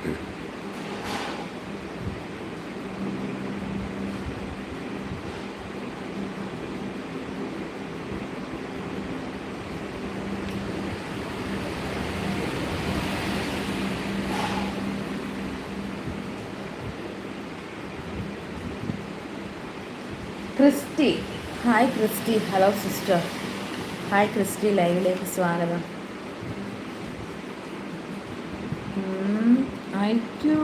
Christy. Hi Christy. Hello sister. Hi Christy ലൈവിലേക്ക് സ്വാഗതം. IQ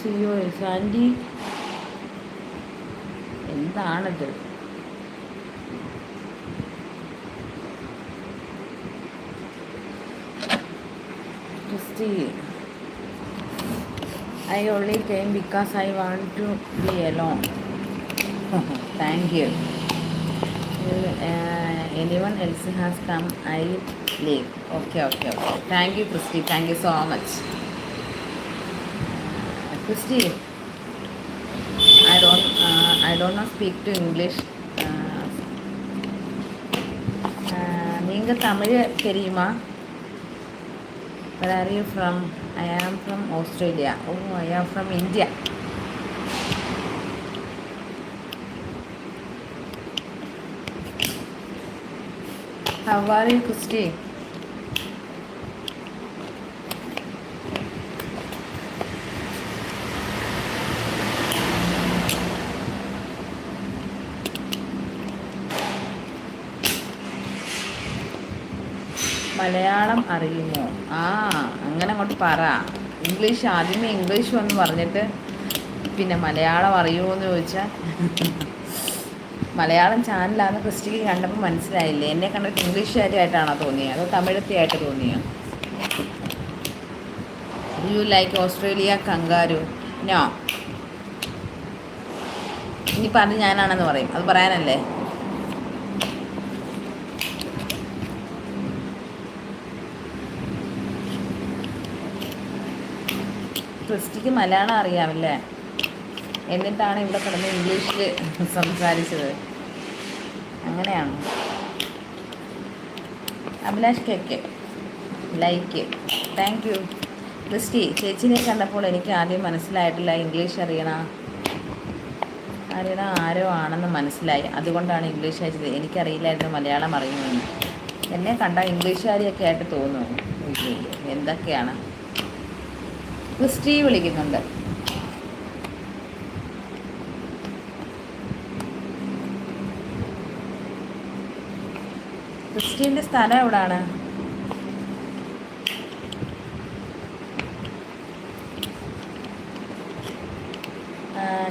CO S aunty എന്താണിത് Christy I only came because I want to be alone. Thank you. Uh, anyone else has come, I leave. Okay, okay, okay. Thank you, Christy. Thank you so much. Uh, Christy, I don't, uh, I don't know speak to English. Uh, uh, நீங்கள் தமிழ் தெரியுமா Where are you from? I am from Australia. Oh, I am from India. How are you, Christy? Malayalam അറിയുമോ? ആ അങ്ങനെ അങ്ങോട്ട് പറ. English ആദ്യമേ English വന്ന് പറഞ്ഞിട്ട് പിന്നെ മലയാളം അറിയുമോ എന്ന് ചോദിച്ചാൽ മലയാളം ചാനലാണെന്ന് ക്രിസ്റ്റിക്ക് കണ്ടപ്പോൾ മനസ്സിലായില്ലേ? എന്നെ കണ്ടിട്ട് ഇംഗ്ലീഷുകാരിയായിട്ടാണോ തോന്നിയത് അതോ തമിഴത്തിയായിട്ട് തോന്നിയോ? You like Australia kangaroo no ഇനി പറഞ്ഞ് ഞാനാണെന്ന് പറയും. അത് പറയാനല്ലേ? ക്രിസ്റ്റിക്ക് മലയാളം അറിയാമല്ലേ? എന്നിട്ടാണ് ഇവിടെ കിടന്ന് ഇംഗ്ലീഷിൽ സംസാരിച്ചത്. അങ്ങനെയാണ്. Abhilash cake like. Thank you Christy ചേച്ചിനെ കണ്ടപ്പോൾ എനിക്ക് ആദ്യം മനസ്സിലായിട്ടില്ല ഇംഗ്ലീഷ് അറിയണ. അറിയണ ആരോ ആണെന്ന് മനസ്സിലായി. അതുകൊണ്ടാണ് ഇംഗ്ലീഷ് അയച്ചത്. എനിക്കറിയില്ലായിരുന്നു മലയാളം അറിയുമെന്ന് എന്നെ കണ്ടാൽ ഇംഗ്ലീഷുകാരിയൊക്കെ ആയിട്ട് തോന്നുന്നു. എന്തൊക്കെയാണ്? ക്രിസ്റ്റി വിളിക്കുന്നുണ്ട്. ക്രിസ്റ്റീന്റെ സ്ഥലം എവിടാണ്?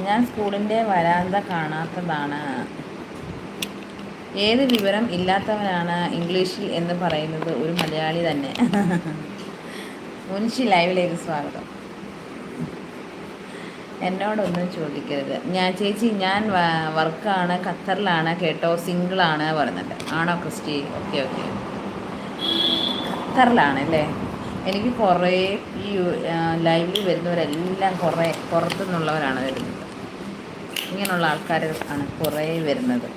ഞാൻ സ്കൂളിന്റെ വരാന്ത കാണാത്തതാണ്. ഏത് വിവരം ഇല്ലാത്തവനാണ് ഇംഗ്ലീഷിൽ എന്ന് പറയുന്നത് ഒരു മലയാളി തന്നെ. മുൻഷി ലൈവിലേക്ക് സ്വാഗതം. എന്നോടൊന്നും ചോദിക്കരുത്. ഞാൻ ചേച്ചി ഞാൻ വർക്കാണ് ഖത്തറിലാണ് കേട്ടോ സിംഗിളാണ് പറഞ്ഞിട്ട് ആണോ ക്രിസ്റ്റി? Okay okay. ഖത്തറിലാണ് അല്ലേ? എനിക്ക് കുറേ ഈ ലൈവിൽ വരുന്നവരെല്ലാം കുറേ പുറത്തുനിന്നുള്ളവരാണ് വരുന്നത്. ഇങ്ങനെയുള്ള ആൾക്കാർ ആണ് കുറേ വരുന്നത്.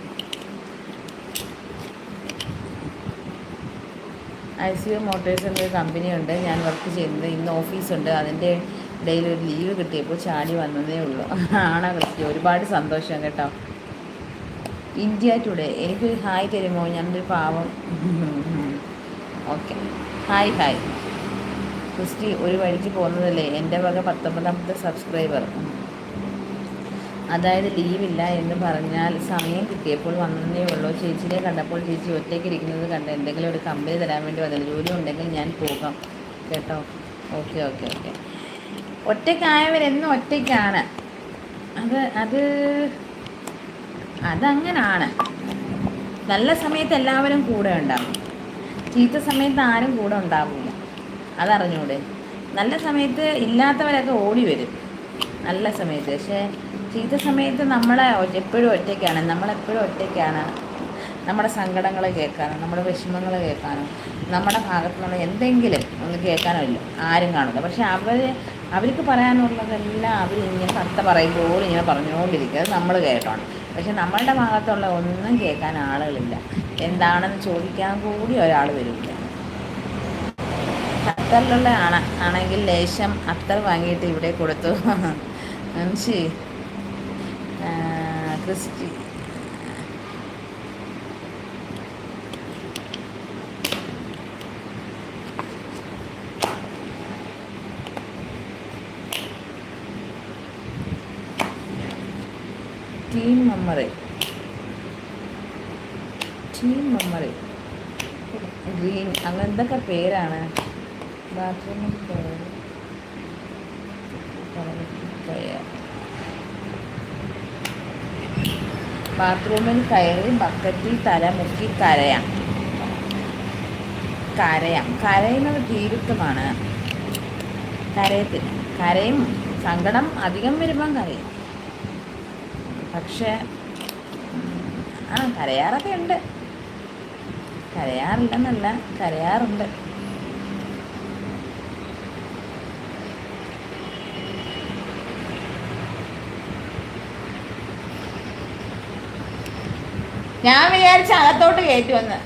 ഐ സി യു മോട്ടേഴ്സ് എന്നൊരു കമ്പനിയുണ്ട്. ഞാൻ വർക്ക് ചെയ്യുന്നത് ഇന്ന് ഓഫീസുണ്ട്. അതിന്റെ ഇടയിൽ ഒരു ലീവ് കിട്ടിയപ്പോൾ ചാടി വന്നതേ ഉള്ളൂ. ആണോ കൃത്യം. ഒരുപാട് സന്തോഷം കേട്ടോ. ഇന്ത്യ ടുഡേ എനിക്കൊരു ഹായ് തരുമോ? ഞാനൊരു പാവം. ഓക്കെ ഹായ് ഹായ് ക്രിസ്റ്റി ഒരു വഴിക്ക് പോകുന്നതല്ലേ? എന്റെ വക പത്തൊമ്പതാമത്തെ സബ്സ്ക്രൈബർ അതായത് ലീവില്ല എന്ന് പറഞ്ഞാൽ സമയം കിട്ടിയപ്പോൾ വന്നതേ ഉള്ളൂ. ചേച്ചിനെ കണ്ടപ്പോൾ ചേച്ചി ഒറ്റയ്ക്ക് ഇരിക്കുന്നത് കണ്ട് എന്തെങ്കിലും ഒരു കമ്പനി തരാൻ വേണ്ടി വന്നത് ജോലി ഉണ്ടെങ്കിൽ ഞാൻ പോകാം. കേട്ടോ? ഓക്കെ ഓക്കെ ഓക്കെ ഒറ്റയ്ക്കായവരെന്നും ഒറ്റയ്ക്കാണ്. അത് അത് അതങ്ങനാണ്. നല്ല സമയത്ത് എല്ലാവരും കൂടെ ഉണ്ടാവും. ചീത്ത സമയത്ത് ആരും കൂടെ ഉണ്ടാവില്ല അതറിഞ്ഞൂടെ? നല്ല സമയത്ത് ഇല്ലാത്തവരൊക്കെ ഓടി വരും. നല്ല സമയത്ത്. പക്ഷേ ചീത്ത സമയത്ത് നമ്മളെ എപ്പോഴും ഒറ്റയ്ക്കാണ്. നമ്മളെപ്പോഴും ഒറ്റയ്ക്കാണ്. നമ്മുടെ സങ്കടങ്ങൾ കേൾക്കാനും നമ്മുടെ വിഷമങ്ങൾ കേൾക്കാനും നമ്മുടെ ഭാഗത്തു നിന്നുള്ള എന്തെങ്കിലും ഒന്ന് കേൾക്കാനോ ഇല്ല. ആരും കാണില്ല പക്ഷെ അവർ അവർക്ക് പറയാനുള്ളതെല്ലാം അവർ ഇങ്ങനെ കത്ത പറയുമ്പോൾ ഇങ്ങനെ പറഞ്ഞുകൊണ്ടിരിക്കുക. നമ്മൾ കേട്ടോണം. പക്ഷെ നമ്മളുടെ ഭാഗത്തുള്ള ഒന്നും കേൾക്കാൻ ആളുകളില്ല. എന്താണെന്ന് ചോദിക്കാൻ കൂടി ഒരാൾ വരില്ല. ഖത്തറിലുള്ള ആണ ആണെങ്കിൽ ലേശം അത്തർ വാങ്ങിയിട്ട് ഇവിടെ കൊടുത്തു. മനുഷ്യ Christy team memory team memory green അങ്ങനെ എന്തൊക്കെ പേരാണ്? ബാത്റൂമിൽ ബാത്റൂമിൽ കയറി. ബക്കറ്റിൽ തല മുക്കി കരയാം. കരയാം. കരയുന്നത് ഭീരുത്വമാണ് കരയത്തിൽ കരയും സങ്കടം അധികം വരുമ്പം കരയും. പക്ഷേ ആ കരയാറൊക്കെ ഉണ്ട്. കരയാറില്ലെന്നല്ല കരയാറുണ്ട്. ഞാൻ വിചാരിച്ച അകത്തോട്ട് കയറ്റുമെന്ന്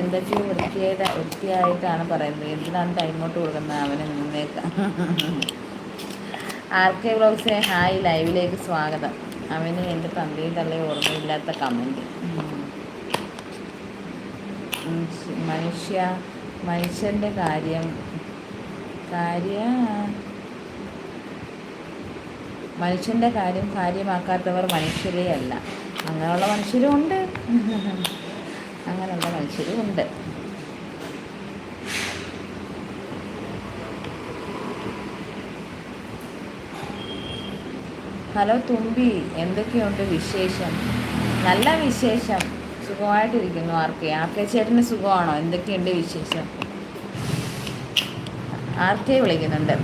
എന്തൊക്കെയോ വൃത്തിയായിട്ട് വൃത്തിയായിട്ടാണ് പറയുന്നത്? എന്തിനാണ് ടൈമോട്ട് കൊടുക്കുന്നത്? അവന് നിന്നേക്കാം. ആർ കെ ഹായ് ലൈവിലേക്ക് സ്വാഗതം. അവന് എന്റെ തന്തയും തള്ളയും ഓർമ്മയില്ലാത്ത കമന്റ് മനുഷ്യ മനുഷ്യന്റെ കാര്യം കാര്യ മനുഷ്യന്റെ കാര്യം കാര്യമാക്കാത്തവർ മനുഷ്യരേ അല്ല. അങ്ങനെയുള്ള മനുഷ്യരും ഉണ്ട്. അങ്ങനെയുള്ള മനുഷ്യരും ഉണ്ട്. ഹലോ തുമ്പി എന്തൊക്കെയുണ്ട് വിശേഷം? നല്ല വിശേഷം. സുഖമായിട്ടിരിക്കുന്നു ആർക്കെ? ആർക്കെ ചേട്ടന് സുഖമാണോ? എന്തൊക്കെയുണ്ട് വിശേഷം? ആർക്കെ വിളിക്കുന്നുണ്ട്?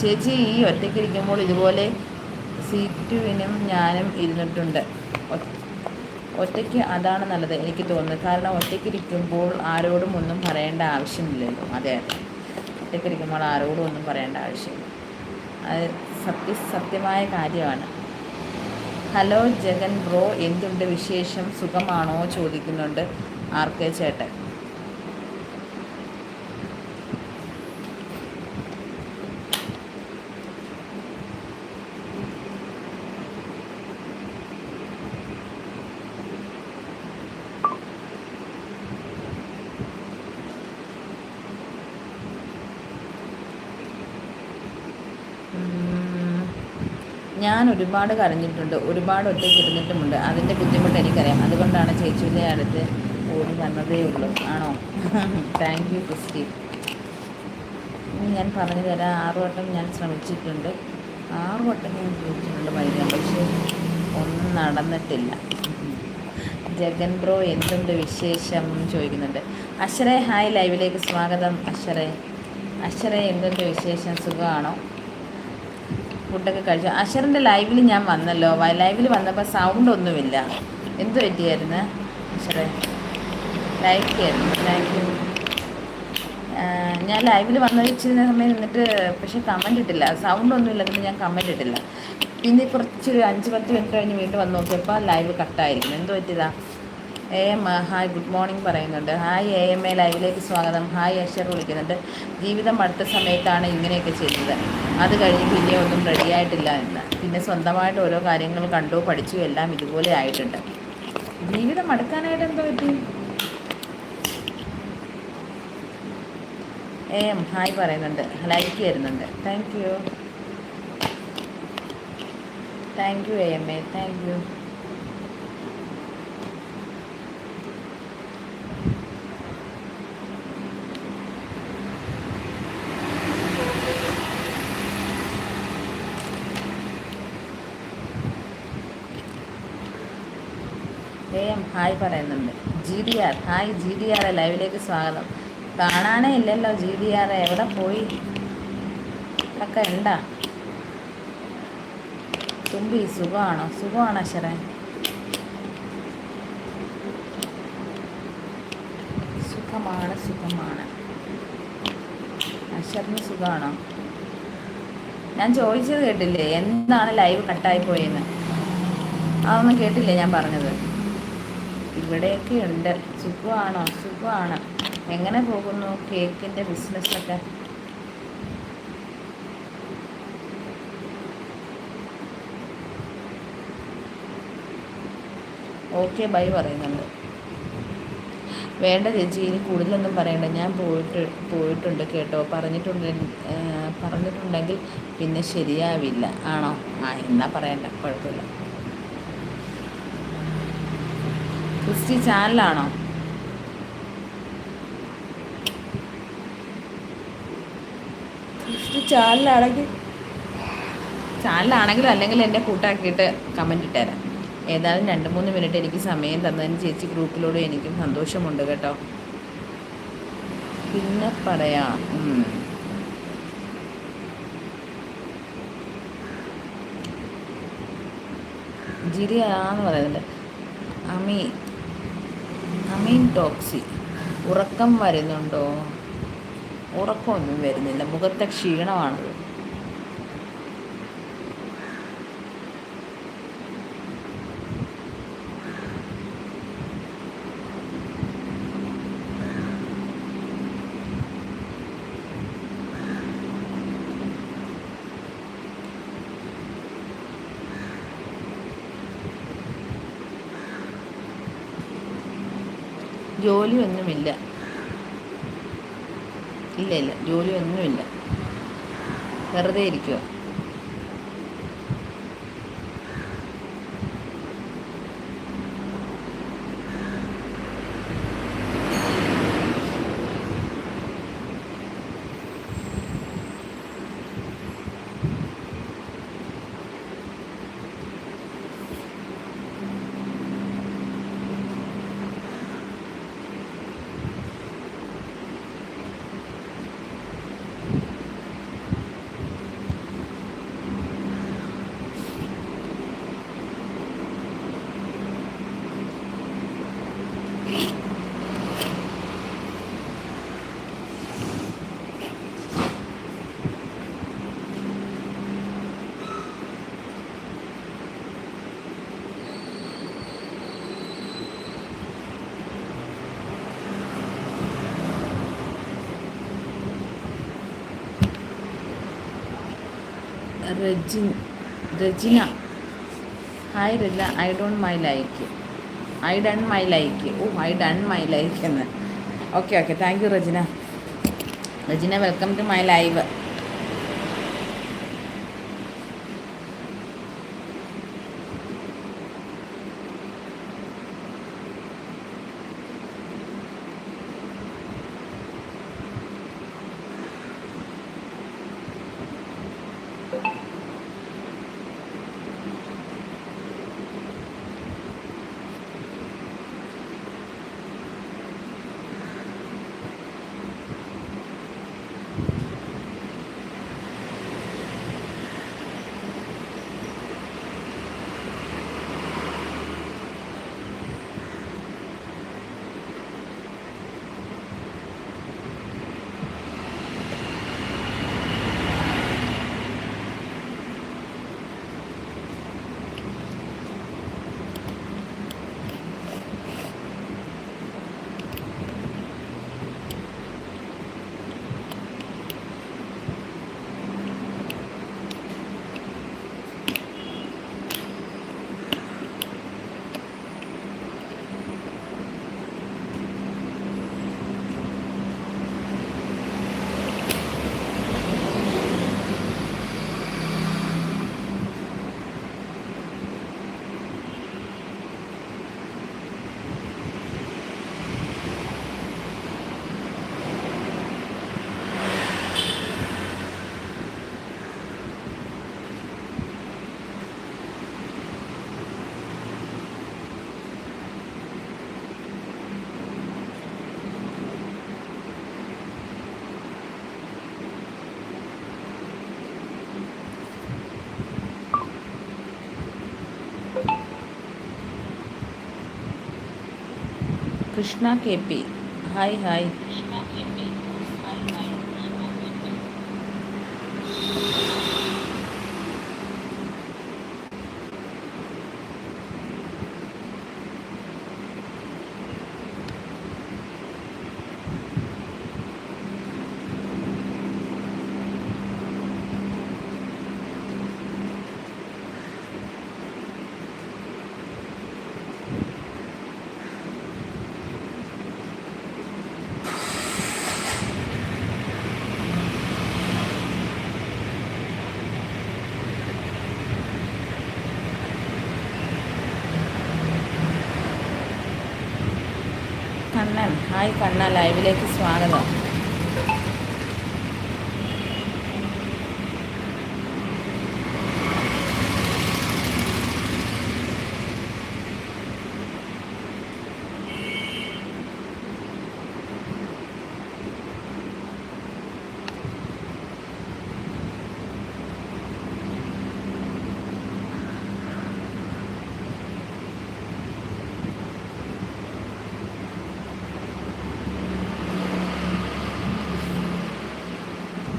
ചേച്ചി ഈ ഒറ്റയ്ക്കിരിക്കുമ്പോൾ ഇതുപോലെ സീറ്റുവിനും ഞാനും ഇരുന്നിട്ടുണ്ട്. ഒറ്റയ്ക്ക് അതാണ് നല്ലത് എനിക്ക് തോന്നുന്നത്. കാരണം ഒറ്റയ്ക്കിരിക്കുമ്പോൾ ആരോടും ഒന്നും പറയേണ്ട ആവശ്യമില്ലല്ലോ. അതെ അതെ. ഒറ്റയ്ക്കിരിക്കുമ്പോൾ ആരോടും ഒന്നും പറയേണ്ട ആവശ്യമില്ല. അത് സത്യ സത്യമായ കാര്യമാണ്. ഹലോ ജഗൻ ബ്രോ എന്തുണ്ട് വിശേഷം? സുഖമാണോ? ചോദിക്കുന്നുണ്ട് ആർ കെ ചേട്ടൻ ഉം. ഞാൻ ഒരുപാട് കരഞ്ഞിട്ടുണ്ട് ഒരുപാട് ഒറ്റയ്ക്ക് ഇരുന്നിട്ടുമുണ്ട്. അതിന്റെ ബുദ്ധിമുട്ട് എനിക്കറിയാം. അതുകൊണ്ടാണ് ചേച്ചിയുടെ അടുത്ത് ഓടി വന്നതേ ഉള്ളൂ. ആണോ? താങ്ക് യു ക്രിസ്റ്റി ഞാൻ പറഞ്ഞു തരാം. ആറ് വട്ടം ഞാൻ ശ്രമിച്ചിട്ടുണ്ട്. ആറ് വട്ടം ഞാൻ ശ്രമിച്ചിട്ടുണ്ട് വൈകാൻ പക്ഷേ ഒന്നും നടന്നിട്ടില്ല. ജഗൻ ബ്രോ എന്തുണ്ട് വിശേഷം ചോദിക്കുന്നുണ്ട്. അശ്വരേ ഹായ് ലൈവിലേക്ക് സ്വാഗതം. അശ്വരേ അശ്വരേ എന്തുണ്ട് വിശേഷം? സുഖമാണോ? ഫുഡൊക്കെ കഴിച്ചു. അഷറിന്റെ ലൈവിൽ ഞാൻ വന്നല്ലോ. ലൈവിൽ വന്നപ്പോൾ സൗണ്ട് ഒന്നുമില്ല. എന്ത് പറ്റിയായിരുന്നു? അഷറെ ലൈക്ക് ആയിരുന്നു താങ്ക് യു ഞാൻ ലൈവിൽ വന്നത് വെച്ചിരുന്ന സമയം നിന്നിട്ട് പക്ഷേ കമന്റ് ഇട്ടില്ല. സൗണ്ട് ഒന്നും ഇല്ലാത്തത് ഞാൻ കമന്റ് ഇട്ടില്ല. പിന്നെ കുറച്ചൊരു അഞ്ച് പത്ത് മിനിറ്റ് കഴിഞ്ഞ് വീണ്ടും വന്ന് നോക്കിയപ്പോൾ ലൈവ് കട്ടായിരിക്കുന്നു എന്ത് പറ്റിയതാ? A M hi good morning പറയുന്നുണ്ട്. ഹായ് എ എം എ ലൈവിലേക്ക് സ്വാഗതം. ഹായ് അഷർ വിളിക്കുന്നുണ്ട്. ജീവിതം അടുത്ത സമയത്താണ് ഇങ്ങനെയൊക്കെ ചെയ്തത്. അത് കഴിഞ്ഞ് പിന്നെ ഒന്നും റെഡിയായിട്ടില്ല എന്ന്. പിന്നെ സ്വന്തമായിട്ട് ഓരോ കാര്യങ്ങൾ കണ്ടു പഠിച്ചു എല്ലാം ഇതുപോലെ ആയിട്ടുണ്ട്. ജീവിതം അടുക്കാനായിട്ട് എന്തോ പറ്റി? എ എം ഹായ് പറയുന്നുണ്ട്. ലൈക്ക് തരുന്നുണ്ട്. Thank you thank you A M A. Thank you A M hi പറയുന്നുണ്ട്. G D R hi G D R ലൈവിലേക്ക് സ്വാഗതം. കാണാനേ ഇല്ലല്ലോ ജി ഡി ആർ എവിടെ പോയി? ഒക്കെ ഉണ്ടാ തുമ്പി സുഖമാണോ? സുഖമാണോ അക്ഷരേ സുഖമാണ് സുഖമാണ്. അക്ഷറിന് സുഖമാണോ? ഞാൻ ചോദിച്ചത് കേട്ടില്ലേ? എന്താണ് ലൈവ് കട്ടായി പോയെന്ന്? അതൊന്നും കേട്ടില്ലേ ഞാൻ പറഞ്ഞത്? ഇവിടെയൊക്കെ ഉണ്ട് സുഖമാണോ? സുഖമാണ്. എങ്ങനെ പോകുന്നു കേക്കിന്റെ ബിസിനസ്സൊക്കെ? ഓക്കെ ബൈ പറയുന്നുണ്ട്. വേണ്ട ചേച്ചി ഇനി കൂടുതലൊന്നും പറയണ്ട. ഞാൻ പോയിട്ട് പോയിട്ടുണ്ട് കേട്ടോ. പറഞ്ഞിട്ടുണ്ട് പറഞ്ഞിട്ടുണ്ടെങ്കിൽ പിന്നെ ശരിയാവില്ല. ആണോ? ആ എന്നാ പറയണ്ട. കുഴപ്പമില്ല. ക്രിസ്റ്റി ചാനലാണോ? ക്രിസ്റ്റി ചാനലാണെങ്കിൽ ചാനലാണെങ്കിലും അല്ലെങ്കിൽ എന്നെ കൂട്ടാക്കിയിട്ട് കമന്റ് ഇട്ടുതരാം ഏതായാലും രണ്ട് മൂന്ന് മിനിറ്റ് എനിക്ക് സമയം തന്നതിന് ചേച്ചി ഗ്രൂപ്പിലൂടെ എനിക്കും സന്തോഷമുണ്ട് കേട്ടോ. പിന്നെ പറയാം ജിരിയാന്ന് പറയുന്നുണ്ട്. അമീ അമീൻ ടോക്സി ഉറക്കം വരുന്നുണ്ടോ? ഉറക്കമൊന്നും വരുന്നില്ല. മുഖത്തെ ക്ഷീണമാണത് ജോലിയൊന്നുമില്ല. ഇല്ല ഇല്ല ജോലിയൊന്നുമില്ല. വെറുതെ ഇരിക്കുക Rejin Regina. Hi റില്ല I don't my like I done my like oh I done my like എന്ന്. Okay okay thank you Regina Regina welcome to my live Krishna K P hi hi Kanna ലൈവിലേക്ക് സ്വാഗതം.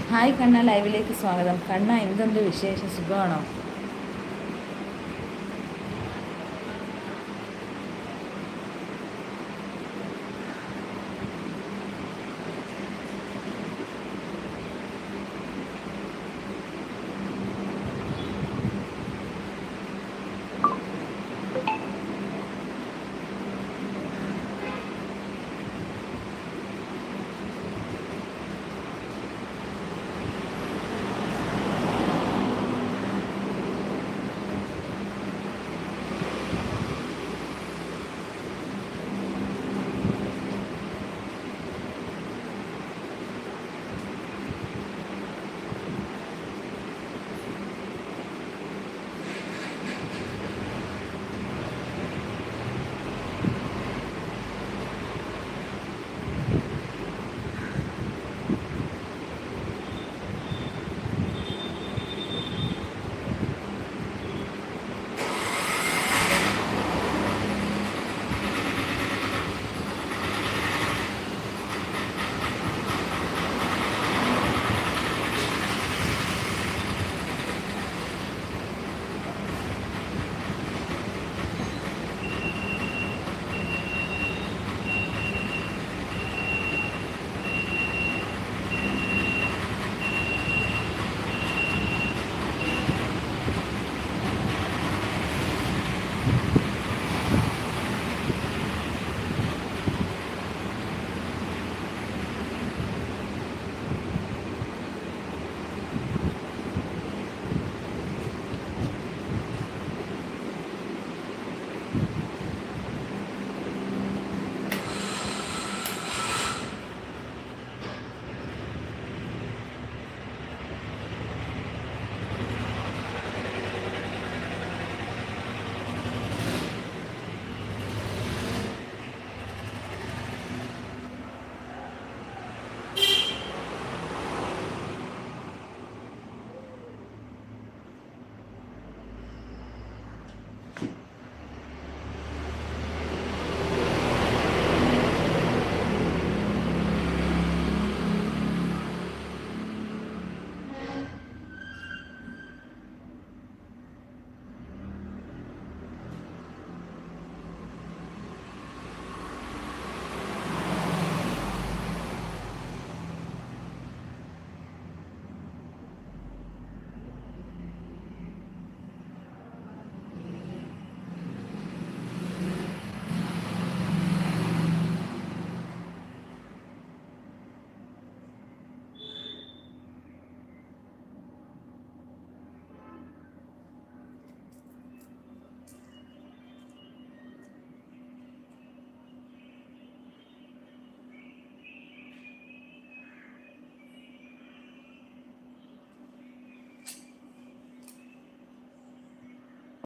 Hi Kanna ലൈവിലേക്ക് സ്വാഗതം. കണ്ണ എന്തുണ്ട് വിശേഷം? സുഖമാണോ?